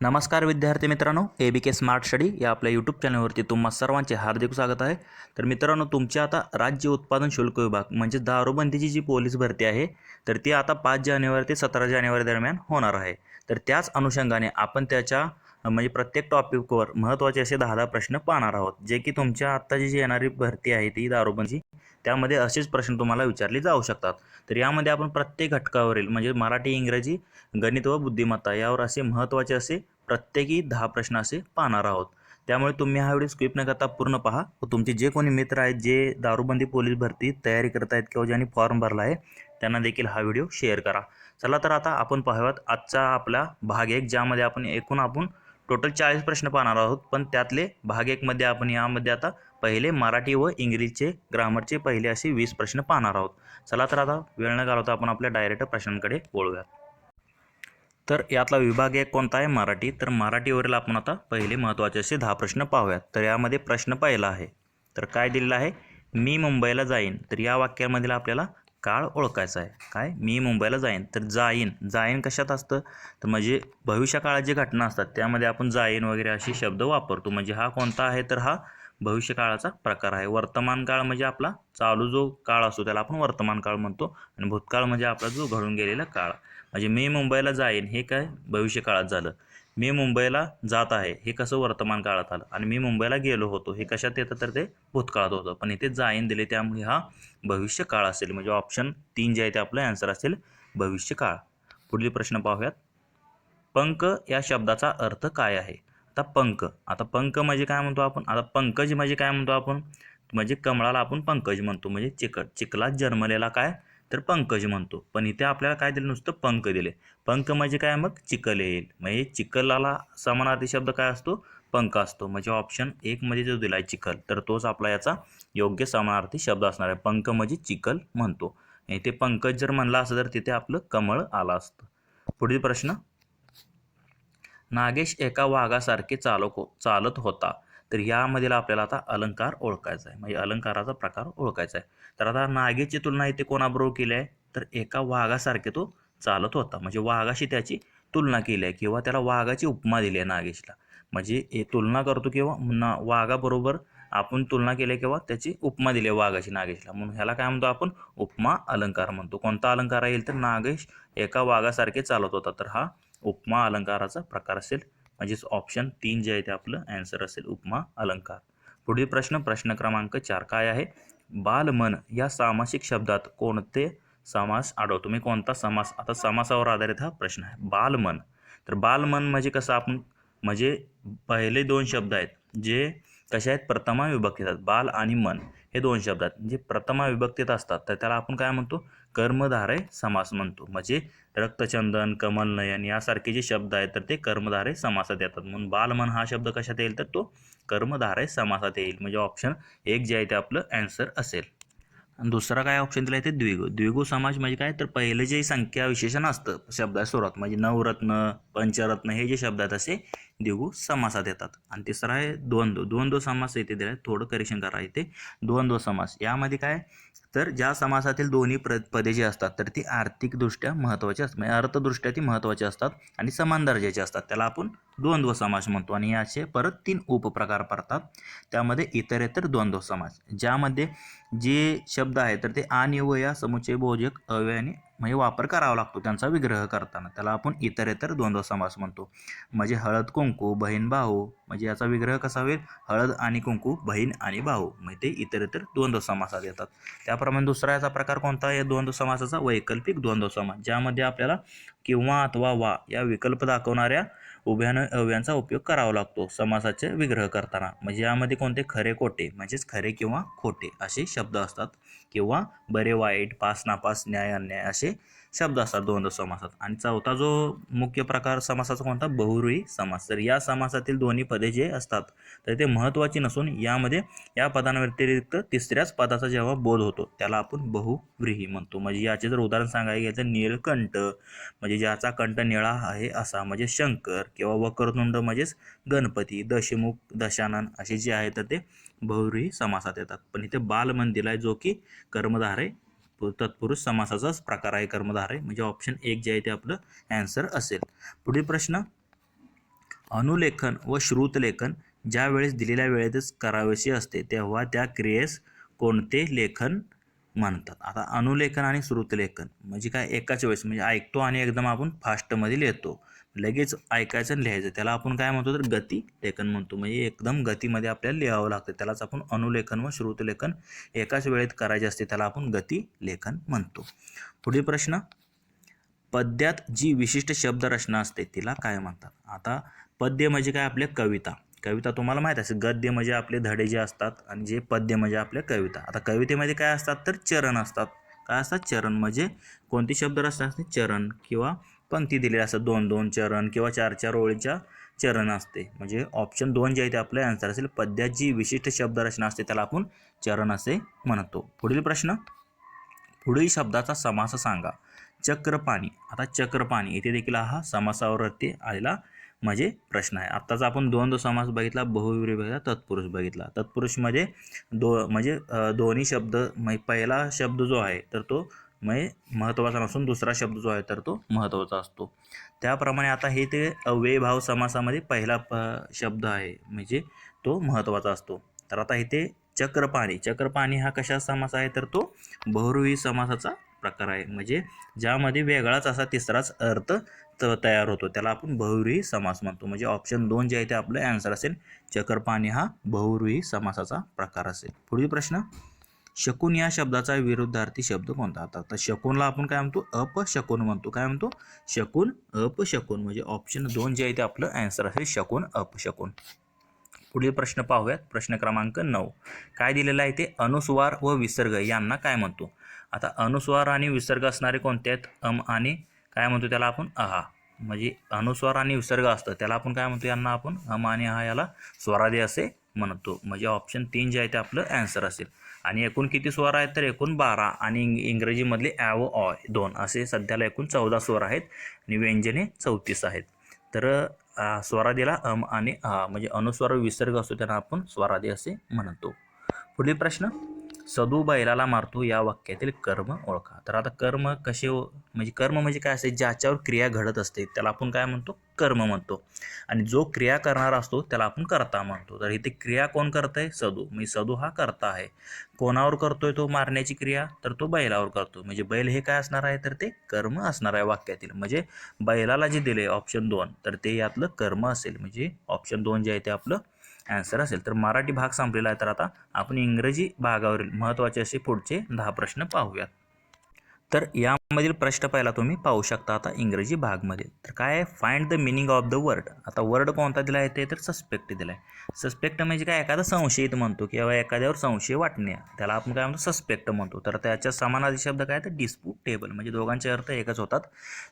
नमस्कार विद्यार्थी मित्रांनो A B K smart study या आपल्या यूट्यूब चॅनलवरती तुम्हा सर्वांचे हार्दिक स्वागत आहे. तर मित्रांनो तुमची आता राज्य उत्पादन शुल्क विभाग म्हणजे दारूबंदीची जी पोलीस भरती आहे तर ती आता पाच जानेवारी ते सतरा जानेवारी दरम्यान होणार आहे. तर त्याच अनुषंगाने आपण त्याच्या म्हणजे प्रत्येक टॉपिकवर महत्त्वाचे असे दहा दहा प्रश्न पाहणार आहोत. जे की तुमच्या आत्ताची जी येणारी भरती आहे ती दारूबंदी त्यामध्ये असेच प्रश्न तुम्हाला विचारले जाऊ शकतात. तर यामध्ये आपण प्रत्येक घटकावरील म्हणजे मराठी इंग्रजी गणित व बुद्धिमत्ता यावर असे महत्त्वाचे असे प्रत्येकी दहा प्रश्न असे पाहणार आहोत. त्यामुळे तुम्ही हा व्हिडिओ स्किप न करता पूर्ण पहा. व तुमचे जे कोणी मित्र आहेत जे दारूबंदी पोलीस भरती तयारी करत आहेत किंवा ज्यांनी फॉर्म भरला आहे त्यांना देखील हा व्हिडिओ शेअर करा. चला तर आता आपण पाहूयात आजचा आपला भाग एक ज्यामध्ये आपण एकूण आपण टोटल चाळीस प्रश्न पाहणार आहोत. पण त्यातले भाग एकमध्ये आपण यामध्ये आता पहिले मराठी व इंग्रजीचे ग्रामरचे पहिले असे वीस प्रश्न पाहणार आहोत. चला तर आता वेळ न घालवता आपण आपल्या डायरेक्ट प्रश्नांकडे बोलूयात तर यातला विभाग एक कोणता आहे? मराठी. तर मराठीवरील आपण आता पहिले महत्त्वाचे असे दहा प्रश्न पाहूयात. तर यामध्ये प्रश्न पहिला आहे. तर काय दिलेलं आहे? मी मुंबईला जाईन. तर या वाक्यामधील आपल्याला काळ ओळखायचा आहे. काय? मी मुंबईला जाईन तर जाईन. जाईन कशात असतं? तर म्हणजे भविष्यकाळात जे घटना असतात त्यामध्ये आपण जाईन वगैरे असे शब्द वापरतो. म्हणजे हा कोणता आहे तर हा भविष्यकाळाचा प्रकार आहे. वर्तमान काळ म्हणजे आपला चालू जो काळ असतो त्याला आपण वर्तमान काळ म्हणतो आणि भूतकाळ म्हणजे आपला जो घडून गेलेला काळ. म्हणजे मी मुंबईला जाईन हे काय? भविष्यकाळात झालं. मी मुंबईला जात आहे. हे कसं वर्तमान काळात आलं? आणि मी मुंबईला गेलो होतो. हे कशात येतं तर ते भूतकाळात होतं. पण इथे जाईन दिले त्यामुळे हा भविष्य काळ असेल. म्हणजे ऑप्शन तीन जे आहे ते आपलं ॲन्सर असेल भविष्य काळ. पुढील प्रश्न पाहूयात. पंक या शब्दाचा अर्थ काय आहे? आता पंक आता पंक म्हणजे काय म्हणतो आपण? आता पंकज म्हणजे काय म्हणतो आपण? म्हणजे कमळाला आपण पंकज म्हणतो. म्हणजे चिक चिखलात जन्मलेला काय? तर पंकज म्हणतो. पण इथे आपल्याला काय दिलं नुसतं पंक दिले. पंक म्हणजे काय? मग चिखल येईल. म्हणजे चिकलाला समानार्थी शब्द काय असतो? पंक असतो. म्हणजे ऑप्शन एकमध्ये जो दिला आहे चिखल तर तोच आपला याचा योग्य समानार्थी शब्द असणार आहे. पंक म्हणजे चिखल म्हणतो. इथे ते पंकज जर म्हणला असं तर तिथे आपलं कमळ आलं असतं. पुढील प्रश्न. नागेश एका वाघासारखे चालक चालत होता. तर यामधील आपल्याला आता अलंकार ओळखायचा आहे. म्हणजे अलंकाराचा प्रकार ओळखायचा आहे. तर आता नागेशची तुलना इथे कोणाबरोबर केली आहे? तर एका वाघासारखे तो चालत होता. म्हणजे वाघाशी त्याची तुलना केली आहे किंवा त्याला वाघाची उपमा दिली आहे नागेशला. म्हणजे हे तुलना करतो किंवा ना वाघाबरोबर आपण तुलना केली आहे किंवा त्याची उपमा दिली आहे वाघाशी नागेशला. म्हणून ह्याला काय म्हणतो आपण? उपमा अलंकार म्हणतो. कोणता अलंकार येईल? तर नागेश एका वाघासारखे चालत होता. तर हा उपमा अलंकाराचा प्रकार असेल. म्हणजेच ऑप्शन तीन जे आहे ते आपलं ॲन्सर असेल उपमा अलंकार. पुढील प्रश्न प्रश्न क्रमांक चार काय आहे? बालमन या सामासिक शब्दात कोणते समास आढळतो? मी कोणता समास? आता समासावर आधारित हा प्रश्न आहे. बालमन तर बालमन म्हणजे कसं आपण म्हणजे पहिले दोन शब्द आहेत जे कसे आहेत? प्रथमा विभक्तीत आहेत. बाल आणि मन हे दोन शब्द आहेत. जे प्रथमा विभक्तीत असतात तर त्याला आपण काय म्हणतो? कर्मधारय समास म्हणतो म्हणजे रक्तचंदन कमलनयन यासारखे जे शब्द आहेत तर ते कर्मधारय समासात येतात. म्हणून बालमन हा शब्द कशात येईल? तर तो कर्मधारय समासात येईल. म्हणजे ऑप्शन एक जे आहे ते आपलं ॲन्सर असेल. आणि दुसरा काय ऑप्शन दिला आहे ते द्विगु. द्विगु समाज म्हणजे काय? तर पहिलं जे संख्या विशेषण असतं शब्दा सुरुवात. म्हणजे नवरत्न पंचरत्न हे जे शब्द आहेत असे देऊ समासात येतात. आणि तिसरा आहे द्वंद्व द्वंद्व समास इथे दिला आहे थोडं करेक्शन करा इथे. द्वंद्व समास. यामध्ये काय? तर ज्या समासातील दोन्ही प्र पदे जी असतात तर ती आर्थिकदृष्ट्या महत्त्वाची असतात. म्हणजे अर्थदृष्ट्या ती महत्त्वाची असतात आणि समान दर्जाची असतात. त्याला आपण द्वंद्व समास म्हणतो. आणि याचे परत तीन उपप्रकार पडतात. त्यामध्ये इतरेतर द्वंद्व समास. ज्यामध्ये जे शब्द आहेत तर ते आणि व या समुच्चय बोधक अव्ययाने म्हणजे वापर करावा लागतो त्यांचा विग्रह करताना. त्याला आपण इतरेतर द्वंद्व समास म्हणतो. म्हणजे हळद कुंकू बहीण भाऊ. म्हणजे याचा विग्रह कसा होईल? हळद आणि कुंकू बहीण आणि भाऊ. म्हणजे ते इतरेतर द्वंद्व समासात येतात. त्याप्रमाणे दुसरा याचा प्रकार कोणता? या द्वंद्व समासाचा वैकल्पिक द्वंद्व समास. ज्यामध्ये आपल्याला किंवा अथवा वा या विकल्प दाखवणाऱ्या उभ्यानं अव्यांचा उपयोग करावा लागतो समासाचे विग्रह करताना. म्हणजे यामध्ये कोणते? खरे खोटे म्हणजेच खरे किंवा खोटे असे शब्द असतात. किंवा बरे वाईट पास नापास न्याय अन्याय असे शब्द असतात द्वंद्व समासात. आणि चौथा जो मुख्य प्रकार समासाचा कोणता? बहुरूही समास. तर या समासातील दोन्ही पदे जे असतात तर ते महत्त्वाची नसून यामध्ये या पदांव्यतिरिक्त तिसऱ्याच पदाचा जेव्हा बोध होतो त्याला आपण बहुव्रीही म्हणतो. म्हणजे याचे जर उदाहरण सांगायला गेलं तर नीलकंठ म्हणजे ज्याचा कंठ निळा आहे असा म्हणजे शंकर किंवा वक्रतुंड म्हणजेच गणपती दशमुख दशानन असे जे आहे तर ते बहुव्रीही समासात येतात. पण इथे बालमंदिर आहे जो की कर्मधार आहे तत्पुरुष समासाचाच प्रकार आहे कर्मधार आहे. म्हणजे ऑप्शन एक जे आहे ते आपलं ॲन्सर असेल. पुढील प्रश्न अनुलेखन व श्रुतलेखन ज्या वेळेस दिलेल्या वेळेतच करावेशी असते तेव्हा त्या क्रियेस कोणते लेखन म्हणतात? आता अनुलेखन आणि श्रुतलेखन म्हणजे काय? एकाच वेळेस म्हणजे ऐकतो आणि एकदम आपण फास्टमध्ये लिहितो लगेच ऐकायचं आणि लिहायचं. त्याला आपण काय म्हणतो तर गती लेखन म्हणतो. म्हणजे एकदम गतीमध्ये आपल्याला लिहावं लागतं. त्यालाच आपण अनुलेखन व श्रुतलेखन एकाच वेळेत करायचे असते त्याला आपण गती लेखन म्हणतो. पुढील प्रश्न. पद्यात जी विशिष्ट शब्दरचना असते तिला काय म्हणतात? आता पद्य म्हणजे काय? आपल्या कविता. कविता तुम्हाला माहीत असेल. गद्य म्हणजे आपले धडे जे असतात आणि जे पद्य म्हणजे आपल्या कविता. आता कवितेमध्ये काय असतात? तर चरण असतात. काय असतात? चरण. म्हणजे कोणती शब्दरचना असते? चरण किंवा पंक्ती दिलेली असतात दोन दोन चरण किंवा चार चार ओळीच्या चरण असते. म्हणजे ऑप्शन दोन जे आहे ते आपलं आन्सर असेल. पद्यात जी विशिष्ट शब्दरचना असते त्याला आपण चरण असे म्हणतो. पुढील प्रश्न. पुढील शब्दाचा समास सांगा. चक्रपाणी. आता चक्रपाणी इथे देखील हा समासावरती आलेला म्हणजे प्रश्न आहे. आत्ताच आपण द्वंद्व समास बघितला बहुविरी बघितला तत्पुरुष बघितला. तत्पुरुषमध्ये दो म्हणजे दोन्ही शब्द म्हणजे पहिला शब्द जो आहे तर तो म्हणजे महत्त्वाचा नसून दुसरा शब्द जो आहे तर तो महत्त्वाचा असतो. त्याप्रमाणे आता हे ते अव्ययभाव समासामध्ये पहिला प- शब्द आहे. म्हणजे तो महत्त्वाचा असतो. तर आता इथे चक्रपाणी चक्रपाणी हा कशा समास आहे तर तो बहुरूही समासाचा प्रकार आहे. म्हणजे ज्यामध्ये वेगळाच असा तिसराच अर्थ त तयार होतो. त्याला आपण बहुरूही समास म्हणतो. म्हणजे ऑप्शन दोन जे आहे ते आपलं आन्सर असेल चक्रपाणी हा बहुरूही समासाचा प्रकार असेल. पुढील प्रश्न. शकून या शब्दाचा विरुद्धार्थी शब्द कोणता? आता आता शकूनला आपण काय म्हणतो? अपशकून म्हणतो. काय म्हणतो? शकून अपशकून म्हणजे ऑप्शन दोन जे आहे ते आपलं ॲन्सर असेल शकून अपशकून पुढील प्रश्न पाहूयात. प्रश्न क्रमांक नऊ. काय दिलेलं आहे ते? अनुस्वार व विसर्ग. यांना काय म्हणतो? आता अनुस्वार आणि विसर्ग असणारे कोणते आहेत? अम आणि काय म्हणतो त्याला आपण? अहा म्हणजे अनुस्वार आणि विसर्ग असतं. त्याला आपण काय म्हणतो? यांना आपण अम आणि अहा याला स्वरादे असे म्हणतो. म्हणजे ऑप्शन तीन जे आहे ते आपलं ॲन्सर असेल. आणि एकूण किती स्वर आहेत तर एकूण बारा आणि इंग इंग्रजीमधले ॲव ऑय दोन. असे सध्याला एकूण चौदा स्वर आहेत आणि व्यंजने चौतीस आहेत. तर स्वरादीला अम आणि आ म्हणजे अनुस्वर विसर्ग असतो त्यांना आपण स्वरादी असे म्हणतो. पुढील प्रश्न. सदू बैलाला मारतो या वाक्यातील कर्म ओळखा. तर आता कर्म कसे हो- म्हणजे कर्म म्हणजे काय असते? ज्याच्यावर क्रिया घडत असते त्याला आपण काय म्हणतो? कर्म म्हणतो. आणि जो क्रिया करणारा असतो त्याला आपण कर्ता म्हणतो. तर इथे क्रिया कोण करत आहे सदू. म्हणजे सदू हा कर्ता आहे. कोणावर करतोय तो मारण्याची क्रिया? तर तो बैलावर करतो. म्हणजे बैल हे काय असणार आहे? तर ते कर्म असणार आहे वाक्यातील. म्हणजे बैलाला जे दिले ऑप्शन दोन तर ते यातलं कर्म असेल. म्हणजे ऑप्शन दोन जे आहे ते आपलं आन्सर असेल. तर मराठी भाग संपलेला आहे. तर आता आपण इंग्रजी भागावरील महत्त्वाचे असे पुढचे दहा प्रश्न पाहूयात. तर यामधील प्रश्न पहिला तुम्ही पाहू शकता आता इंग्रजी भागमध्ये. तर काय आहे? Find the meaning of the word आता वर्ड कोणता दिला आहे? ते तर सस्पेक्ट दिला आहे सस्पेक्ट म्हणजे काय? एखादा संशयित म्हणतो किंवा एखाद्यावर संशय वाटणे. त्याला आपण काय म्हणतो? सस्पेक्ट म्हणतो. तर त्याच्या समानार्थी शब्द काय? तर डिस्प्यूटेबल म्हणजे दोघांचे अर्थ एकच होतात.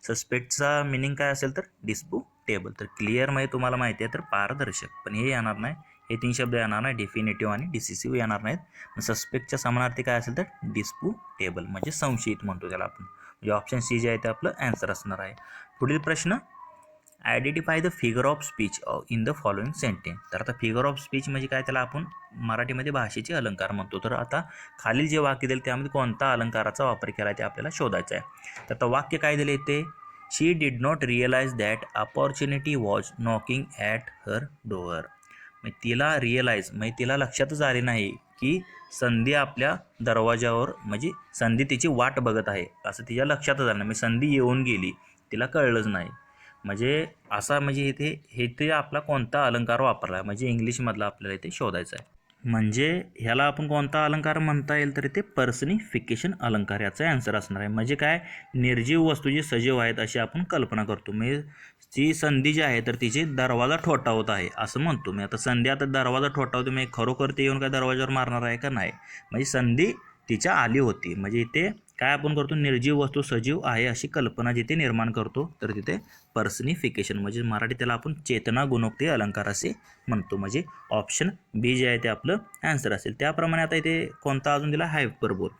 सस्पेक्टचा मिनिंग काय असेल तर? डिस्प्यूटेबल तर क्लिअर म्हणजे तुम्हाला माहिती आहे तर पारदर्शक. पण हे येणार नाही. हे तीन शब्द येणार नाही. डेफिनेटिव्ह आणि डिसिसिव्ह येणार नाहीत. सस्पेक्टच्या समानार्थी काय असेल तर डिस्पुटेबल म्हणजे संशयित म्हणतो त्याला आपण. म्हणजे ऑप्शन सी जे आहे ते आपलं ॲन्सर असणार आहे. पुढील प्रश्न identify the figure of speech in the following sentence तर आता फिगर ऑफ स्पीच म्हणजे काय त्याला आपण मराठीमध्ये भाषेचे अलंकार म्हणतो. तर आता खालील जे वाक्य दिले त्यामध्ये कोणता अलंकाराचा वापर केला ते आपल्याला शोधायचं आहे. तर आता वाक्य काय दिले ते? She did not realize that opportunity was knocking at her door म्हणजे तिला रिअलाइज म्हणजे तिला लक्षातच आले नाही की संधी आपल्या दरवाजावर म्हणजे संधी तिची वाट बघत आहे. असं तिच्या लक्षातच आलं म्हणजे संधी येऊन गेली. तिला कळलंच नाही. म्हणजे असा म्हणजे इथे हे ते आपला कोणता अलंकार वापरला? आहे म्हणजे इंग्लिशमधला आपल्याला इथे शोधायचा आहे. म्हणजे ह्याला आपण कोणता अलंकार म्हणता येईल तर ते पर्सनिफिकेशन अलंकार याचा ॲन्सर असणार आहे. म्हणजे काय? निर्जीव वस्तू जी सजीव आहेत अशी आपण कल्पना करतो. म्हणजे ती संधी जी आहे तर तिची दरवाजा ठोठावत आहे असं म्हणतो मी. आता संधी आता दरवाजा ठोठावतो मी खरोखर ते येऊन काय दरवाजावर मारणार आहे का? नाही. म्हणजे संधी तिच्या आली होती. म्हणजे इथे काय आपण करतो? निर्जीव वस्तू सजीव आहे अशी कल्पना जिथे निर्माण करतो तर तिथे पर्सनिफिकेशन म्हणजे मराठी त्याला आपण चेतना गुणोक्ती अलंकार असे म्हणतो. म्हणजे ऑप्शन बी जे आहे ते आपलं ॲन्सर असेल. त्याप्रमाणे आता इथे कोणता अजून दिला? हायपरबोर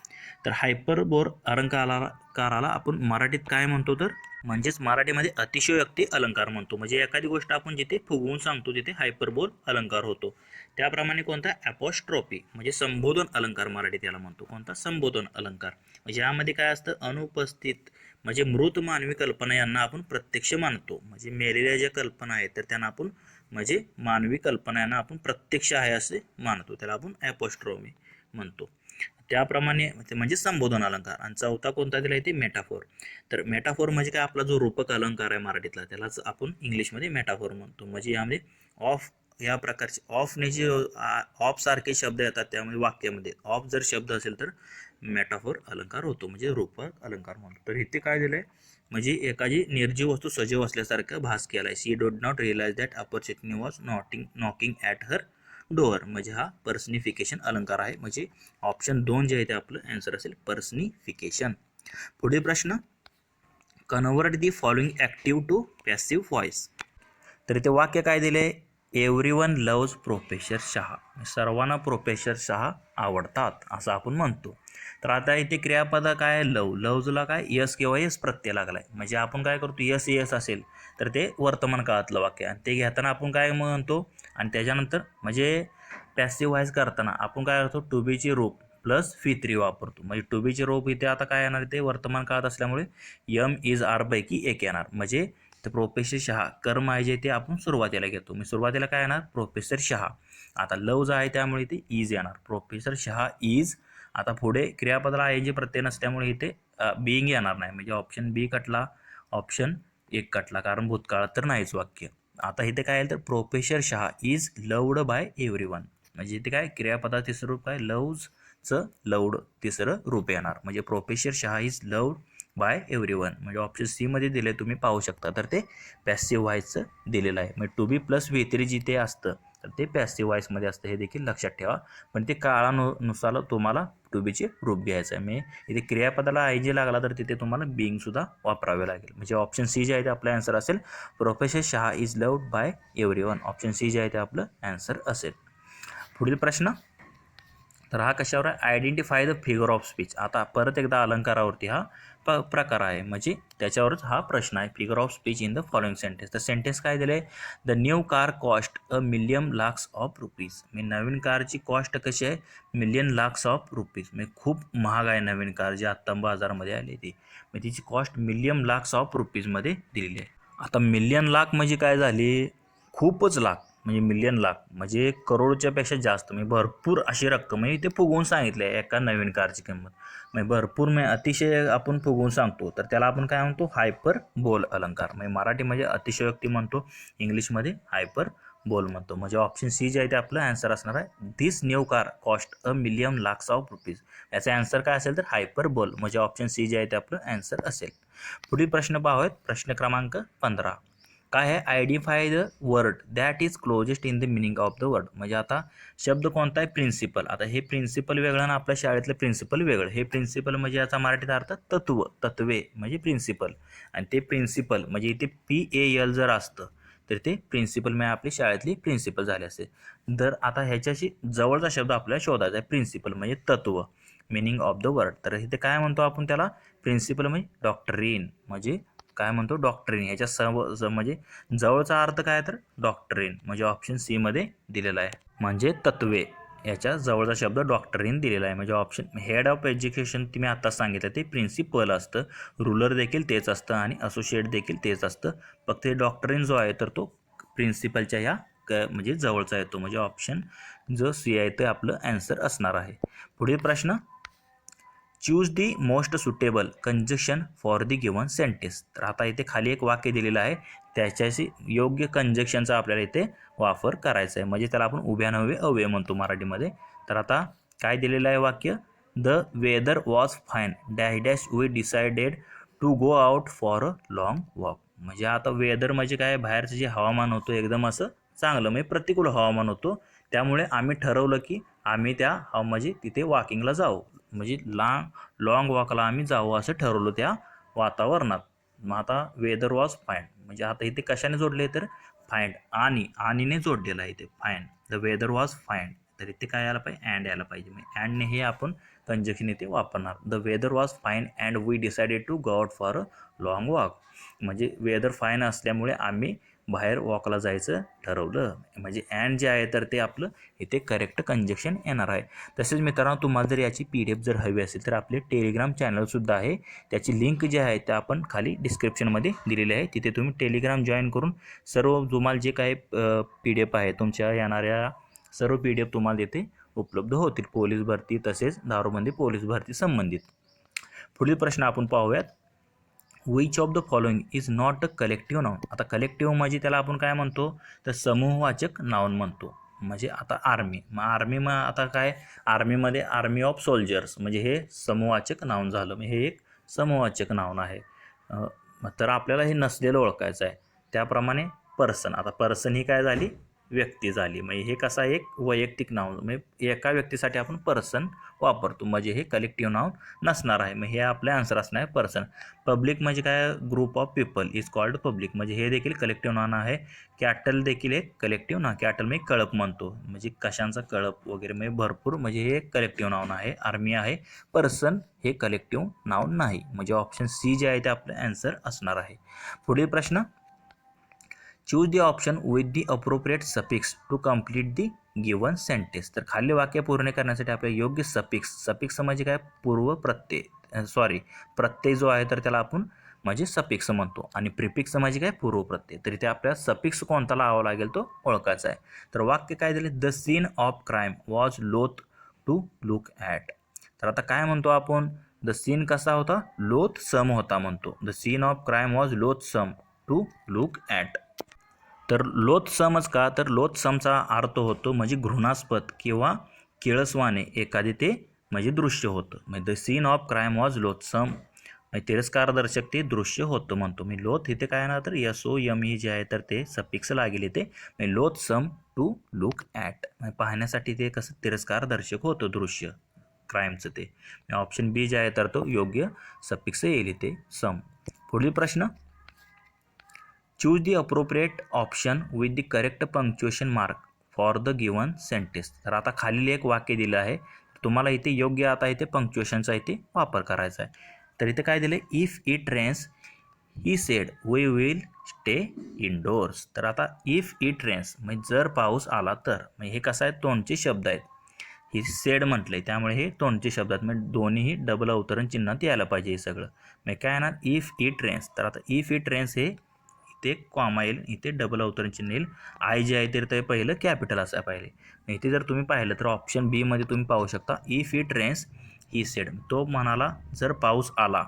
तर हायपरबोर अलंकाराला आपण मराठीत काय म्हणतो तर? म्हणजेच मराठीमध्ये अतिशयोक्ती अलंकार म्हणतो. म्हणजे एखादी गोष्ट आपण जिथे फुगवून सांगतो तिथे हायपरबोल अलंकार होतो. त्याप्रमाणे कोणता? ॲपॉस्ट्रॉपी म्हणजे संबोधन अलंकार मराठीत याला म्हणतो. कोणता? संबोधन अलंकार. म्हणजे यामध्ये काय असतं? अनुपस्थित म्हणजे मृत मानवी कल्पना यांना आपण प्रत्यक्ष मानतो. म्हणजे मेलेल्या ज्या कल्पना आहेत तर त्यांना आपण म्हणजे मानवी कल्पना यांना आपण प्रत्यक्ष आहे असे मानतो. त्याला आपण ॲपोस्ट्रॉमी म्हणतो. त्याप्रमाणे म्हणजे संबोधन अलंकार. आणि चौथा कोणता दिला आहे? ते मेटाफोर. तर मेटाफोर म्हणजे काय? आपला जो रूपक अलंकार आहे मराठीतला त्यालाच आपण इंग्लिशमध्ये मेटाफोर म्हणतो. म्हणजे यामध्ये ऑफ या प्रकारचे ऑफने जे ऑफसारखे शब्द येतात त्यामुळे वाक्यामध्ये ऑफ जर शब्द असेल तर मेटाफोर अलंकार होतो म्हणजे रूपक अलंकार म्हणतो तर इथे काय दिलं आहे म्हणजे एखादी निर्जीव वस्तू सजीव असल्यासारखं भास केला आहे she did not realize that opportunity was knotting knocking at her door म्हणजे हा पर्सनिफिकेशन अलंकार आहे. म्हणजे ऑप्शन दोन जे आहे ते आपलं ॲन्सर असेल पर्सनिफिकेशन पुढील प्रश्न. Convert the following active to passive voice तर ते वाक्य काय दिले every one loves professor Shah सर्वांना प्रोफेसर शहा आवडतात असं आपण म्हणतो. तर आता इथे क्रियापद काय? लव. लवजला काय? यस किंवा यस प्रत्यय लागला आहे म्हणजे आपण काय करतो? यस यस असेल तर ते वर्तमान काळातलं वाक्य. आणि ते घेताना आपण काय म्हणतो? आणि त्याच्यानंतर म्हणजे पॅसिव्ह व्हाईस करताना आपण काय करतो? टू बीची रूप प्लस फी थ्री वापरतो. म्हणजे टू बीचे रोप इथे आता काय येणार? ते वर्तमान काळात असल्यामुळे यम इज आर पैकी एक येणार. म्हणजे तर प्रोफेसर शहा कर्म आहे जे ते आपण सुरुवातीला घेतो. मी सुरुवातीला काय येणार? प्रोफेसर शहा. आता लव जो आहे त्यामुळे इथे इज येणार. प्रोफेसर शहा इज आता पुढे क्रियापदाला आय जे प्रत्यय नसल्यामुळे इथे बिईंग येणार नाही. म्हणजे ऑप्शन बी कटला ऑप्शन एक कटला. कारण भूतकाळात तर नाहीच वाक्य. आता इथे काय आहे तर professor Shah is loved by every one म्हणजे इथे काय? क्रियापदा तिसरं रूप काय? लव्जचं लवड तिसरं रूप येणार. म्हणजे professor Shah is loved by every one म्हणजे ऑप्शन सीमध्ये दिले तुम्ही पाहू शकता. तर ते पॅसिव्ह व्हायचं दिलेलं आहे. म्हणजे to be plus V three जिथे असतं तर ते पॅसिव्ह व्हाईसमध्ये असतं. हे देखील लक्षात ठेवा. पण ते काळानुसार तुम्हाला टू बीचे रूप घ्यायचं आहे. म्हणजे इथे क्रियापदाला आय जी लागला तर तिथे तुम्हाला बिंगसुद्धा वापरावे लागेल. म्हणजे ऑप्शन सी जे आहे ते आपलं ॲन्सर असेल. Professor Shah is loved by every one option C जे आहे ते आपलं आन्सर असेल. पुढील प्रश्न. तर हा कशावर आहे? Identify the figure of speech आता परत एकदा अलंकारावरती हा प प्रकार आहे. म्हणजे त्याच्यावरच हा प्रश्न आहे. Figure of speech in the following sentence तर सेंटेन्स काय दिलं आहे the new car cost a million lakhs of rupees मी नवीन कारची कॉस्ट कशी आहे? मिलियन लाक्स ऑफ रुपीज म्हणजे खूप महाग आहे नवीन कार जी आत्ता बाजारमध्ये आली ती. मग तिची कॉस्ट मिलियन लाक्स ऑफ रुपीजमध्ये दिलेली आहे. आता मिलियन लाख म्हणजे काय झाली? खूपच लाख. म्हणजे मिलियन लाख म्हणजे करोडच्या पेक्षा जास्त म्हणजे भरपूर अशी रक्कम म्हणजे ते फुगवून सांगितले एका नवीन कारची किंमत. म्हणजे भरपूर म्हणजे अतिशय आपण फुगवून सांगतो. तर त्याला आपण काय म्हणतो? हायपर बोल अलंकार. म्हणजे मराठीमध्ये म्हणजे अतिशयोक्ती म्हणतो. इंग्लिशमध्ये हायपर बोल म्हणतो. म्हणजे ऑप्शन सी जे आहे ते आपलं आन्सर असणार आहे. This new car cost a million lakhs of rupees याचा आन्सर काय असेल तर हायपर बोल म्हणजे ऑप्शन सी जे आहे ते आपलं आन्सर असेल. पुढील प्रश्न पाहूयात. प्रश्न क्रमांक पंधरा. काय आहे? Identify the word that is closest in the meaning of the word म्हणजे आता शब्द कोणता आहे? प्रिन्सिपल आता हे प्रिन्सिपल वेगळं आणि आपल्या शाळेतलं प्रिन्सिपल वेगळं. हे प्रिन्सिपल म्हणजे याचा मराठीत अर्थ तत्व तत्वे म्हणजे प्रिन्सिपल आणि ते प्रिन्सिपल म्हणजे इथे पी ए एल जर असतं तर ते प्रिन्सिपल म्हणजे आपली शाळेतली प्रिन्सिपल झाले असते. तर आता ह्याच्याशी जवळचा शब्द आपल्याला शोधायचा आहे. प्रिन्सिपल म्हणजे तत्व मिनिंग ऑफ द वर्ड तर इथे काय म्हणतो आपण त्याला? प्रिन्सिपल म्हणजे डॉक्टरीन म्हणजे काय म्हणतो? डॉक्टरीन ह्याच्या सव म्हणजे जवळचा अर्थ काय तर? डॉक्टरीन म्हणजे ऑप्शन सीमध्ये दिलेला आहे. म्हणजे तत्वे. याच्या जवळचा शब्द डॉक्टरीन दिलेला आहे. म्हणजे ऑप्शन हेड ऑफ एज्युकेशन तुम्ही आता सांगितलं ते प्रिन्सिपल असतं. रुलर देखील तेच असतं आणि असोसिएट देखील तेच असतं. फक्त हे डॉक्टरीन जो आहे तर तो प्रिन्सिपलच्या ह्या क म्हणजे जवळचा येतो म्हणजे ऑप्शन जो सी आहे ते आपलं ॲन्सर असणार आहे. पुढील प्रश्न choose the most suitable conjunction for the given sentence तर आता इथे खाली एक वाक्य दिलेलं आहे. त्याच्याशी योग्य कंजक्शनचा आपल्याला इथे वापर करायचा आहे. म्हणजे त्याला आपण उभ्या नव्हे अव्यय म्हणतो मराठीमध्ये. तर आता काय दिलेलं आहे वाक्य? The weather was fine dash dash we decided to go out for a long walk म्हणजे आता वेदर म्हणजे काय? बाहेरचं जे हवामान होतं एकदम असं चांगलं. म्हणजे प्रतिकूल हवामान होतं. त्यामुळे आम्ही ठरवलं की आम्ही त्या हवा म्हणजे तिथे वॉकिंगला जाऊ. म्हणजे लांग लाँग वॉकला आम्ही जावं असं ठरवलं त्या वातावरणात. मग आता वेदर वॉज फाईन म्हणजे आता इथे कशाने जोडले तर फाईंड आणि आणीने जोडलेलं आहे इथे fine the weather was fine तर इथे काय यायला पाहिजे? अँड यायला पाहिजे. मग अँडने हे आपण कंजक्शन इथे वापरणार. The weather was fine and we decided to go out for a long walk म्हणजे वेदर फाईन असल्यामुळे आम्ही बाहेर वॉकला जायचं ठरवलं. म्हणजे अँड जे आहे तर ते आपलं इथे करेक्ट कंजेक्शन येणार आहे. तसेच मित्रांनो तुम्हाला जर याची पी डी एफ जर हवी असेल तर आपले टेलिग्राम चॅनलसुद्धा आहे. त्याची लिंक जी आहे ते आपण खाली डिस्क्रिप्शनमध्ये दिलेली आहे. तिथे तुम्ही टेलिग्राम जॉईन करून सर्व तुम्हाला जे काही पी डी एफ आहे तुमच्या येणाऱ्या सर्व पी डी एफ तुम्हाला तिथे उपलब्ध होतील. पोलीस भरती तसेच दारूबंदी पोलीस भरती संबंधित. पुढील प्रश्न आपण पाहूयात. Which of the following is not a collective noun आता कलेक्टिव्ह म्हणजे त्याला आपण काय म्हणतो? तर समूहवाचक नाऊन म्हणतो. म्हणजे आता आर्मी मग आर्मी मग आता काय? आर्मीमध्ये आर्मी ऑफ सोल्जर्स म्हणजे हे समूहवाचक नाऊन झालं. म्हणजे हे एक समूहवाचक नाऊन आहे. तर आपल्याला हे नसलेलं ओळखायचं आहे. त्याप्रमाणे पर्सन आता पर्सन ही काय झाली? व्यक्ती झाली. म्हणजे हे कसं आहे? एक वैयक्तिक नाव. म्हणजे एका व्यक्तीसाठी आपण पर्सन वापरतो. म्हणजे हे कलेक्टिव्ह नाव नसणार आहे. मग हे आपले आन्सर असणार आहे पर्सन पब्लिक म्हणजे काय? Group of people is called public म्हणजे हे देखील कलेक्टिव्ह नाव आहे. कॅटल देखील एक कलेक्टिव्ह नाव कॅटल मी कळप म्हणतो. म्हणजे कशांचा कळप वगैरे. म्हणजे भरपूर म्हणजे हे एक कलेक्टिव्ह नाव आहे. आर्मी आहे. पर्सन हे कलेक्टिव्ह नाव नाही. म्हणजे ऑप्शन सी जे आहे ते आपलं आन्सर असणार आहे. पुढील प्रश्न. Choose the option with the appropriate suffix to complete the given sentence तर खाली वाक्य पूर्ण करण्यासाठी आपल्याला योग्य सपिक्स सपिक्स म्हणजे काय? पूर्व प्रत्यय सॉरी प्रत्यय जो आहे तर त्याला आपण म्हणजे सपिक्स म्हणतो. आणि प्रिपिक्स म्हणजे काय? पूर्व प्रत्यय. तर इथे आपल्याला सपिक्स कोणता लावावा लागेल तो ओळखायचा आहे. तर वाक्य काय दिले? The scene of crime was loath to look at तर आता काय म्हणतो आपण? द सीन कसा होता? लोथ सम होता म्हणतो. The scene of crime was loathsome to look at तर लोथसमच का? तर लोथसमचा अर्थ होतो म्हणजे घृणास्पद किंवा केळसवाने एखादे ते म्हणजे दृश्य होतं. म्हणजे the scene of crime was loathsome म्हणजे तिरस्कारदर्शक ते दृश्य होतं म्हणतो. मी लोथ इथे काय ना तर यस ओ यम ही जे आहे तर ते सपिक्स लागेल इथे. म्हणजे लोथसम टू लुक ॲट म्हणजे पाहण्यासाठी ते कसं तिरस्कारदर्शक होतं दृश्य क्राईमचं ते. ऑप्शन बी जे आहे तर तो योग्य सपिक्स येईल इथे सम. पुढील प्रश्न. Choose the appropriate option with the correct punctuation mark for the given sentence तर आता खालील एक वाक्य दिलं आहे. तुम्हाला इथे योग्य आता इथे पंक्च्युएशनचा इथे वापर करायचा आहे. तर इथे काय दिलं if it rains he said we will stay indoors तर आता इफ इट रेन्स म्हणजे जर पाऊस आला तर म्हणजे हे कसं आहे तोंडचे शब्द आहेत. ही सेड म्हटलं आहे त्यामुळे हे तोंडचे शब्द आहेत. म्हणजे दोन्हीही डबल अवतरण चिन्हात यायला पाहिजे हे सगळं. म्हणजे काय येणार? इफ इट रेन्स तर आता इफ इट रेन्स हे इथे कॉमा येईल इथे डबल अवतरण चिन्ह येईल आय जे आहे तर ते पहिलं कॅपिटल असायला पाहिजे इथे जर तुम्ही पाहिलं तर ऑप्शन बीमध्ये तुम्ही पाहू शकता if it rains he said तो म्हणाला जर पाऊस आला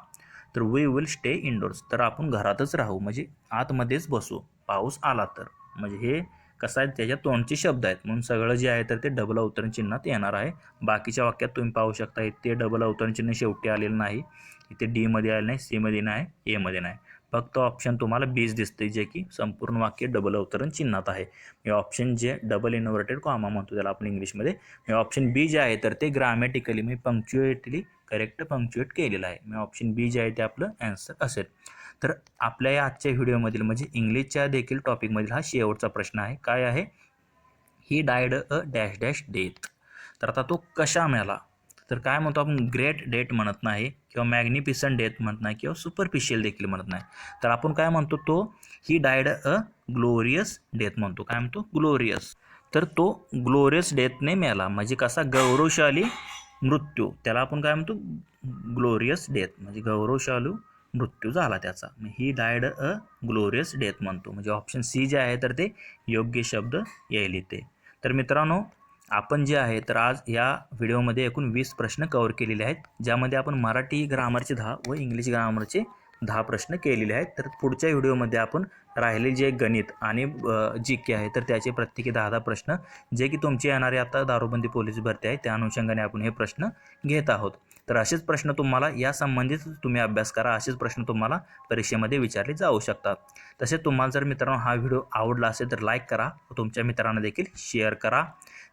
तर वी विल स्टे इनडोर्स तर आपण घरातच राहू म्हणजे आतमध्येच बसू. पाऊस आला तर. म्हणजे हे कसं आहे त्याच्या तोंडचे शब्द आहेत. म्हणून सगळं जे आहे तर ते डबल अवतरण चिन्हात येणार आहे. बाकीच्या वाक्यात तुम्ही पाहू शकता इथे डबल अवतरण चिन्ह शेवटी आलेलं नाही. इथे डीमध्ये आलेलं नाही सीमध्ये नाही एमध्ये नाही. फक्त ऑप्शन तुम्हाला बीज दिसते जे की संपूर्ण वाक्य डबल अवतरण चिन्हात आहे. हे ऑप्शन जे डबल इन्व्हर्टेड कॉमा म्हणतो त्याला आपण इंग्लिशमध्ये हे ऑप्शन बी जे आहे तर ते ग्रामॅटिकली मी पंक्च्युएटली करेक्ट पंक्च्युएट केलेलं आहे. मी ऑप्शन बी जे आहे ते आपलं ॲन्सर असेल. तर आपल्या या आजच्या व्हिडिओमधील म्हणजे इंग्लिशच्या देखील टॉपिकमधील हा शेवटचा प्रश्न आहे. काय आहे? He died a dash dash death तर आता तो कशा मिळाला? तर काय म्हणतो आपण? ग्रेट डेट म्हणत नाही. किंवा मॅग्निफिसन डेथ म्हणत नाही किंवा सुपरफिशियल देखील म्हणत नाही. तर आपण काय म्हणतो तो he died a glorious death म्हणतो. काय म्हणतो? ग्लोरियस तर तो ग्लोरियस डेथने मिळाला म्हणजे कसा? गौरवशाली मृत्यू. त्याला आपण काय म्हणतो? ग्लोरियस डेथ म्हणजे गौरवशालू मृत्यू झाला त्याचा. He died a glorious death म्हणतो. म्हणजे ऑप्शन सी जे आहे तर ते योग्य शब्द येईल इथे तर मित्रांनो आपण जे आहे तर आज या व्हिडिओमध्ये एकूण वीस प्रश्न कवर केलेले आहेत. ज्यामध्ये आपण मराठी ग्रामरचे दहा व इंग्लिश ग्रामरचे दहा प्रश्न केलेले आहेत. तर पुढच्या व्हिडिओमध्ये आपण राहिले जे गणित आणि जी के आहे तर त्याचे प्रत्येकी दहा दहा प्रश्न जे की तुमचे येणारे आता दारूबंदी पोलीस भरती आहे त्या अनुषंगाने आपण हे प्रश्न घेत आहोत. तर असेच प्रश्न तुम्हाला या संबंधित तुम्ही अभ्यास करा असेच प्रश्न तुम्हाला परीक्षेमध्ये विचारले जाऊ शकतात. तसेच तुम्हाला जर मित्रांनो हा व्हिडिओ आवडला असेल तर लाईक करा व तुमच्या मित्रांना देखील शेअर करा.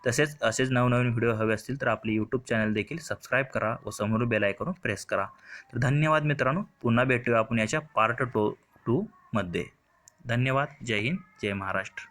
तसेच असेच नवनवीन व्हिडिओ हवे असतील तर आपले यूट्यूब चॅनल देखील सबस्क्राईब करा व समोर बेल आयकॉन प्रेस करा. तर धन्यवाद मित्रांनो पुन्हा भेटूया आपण याच्या पार्ट टू टूमध्ये धन्यवाद जय हिंद जय महाराष्ट्र.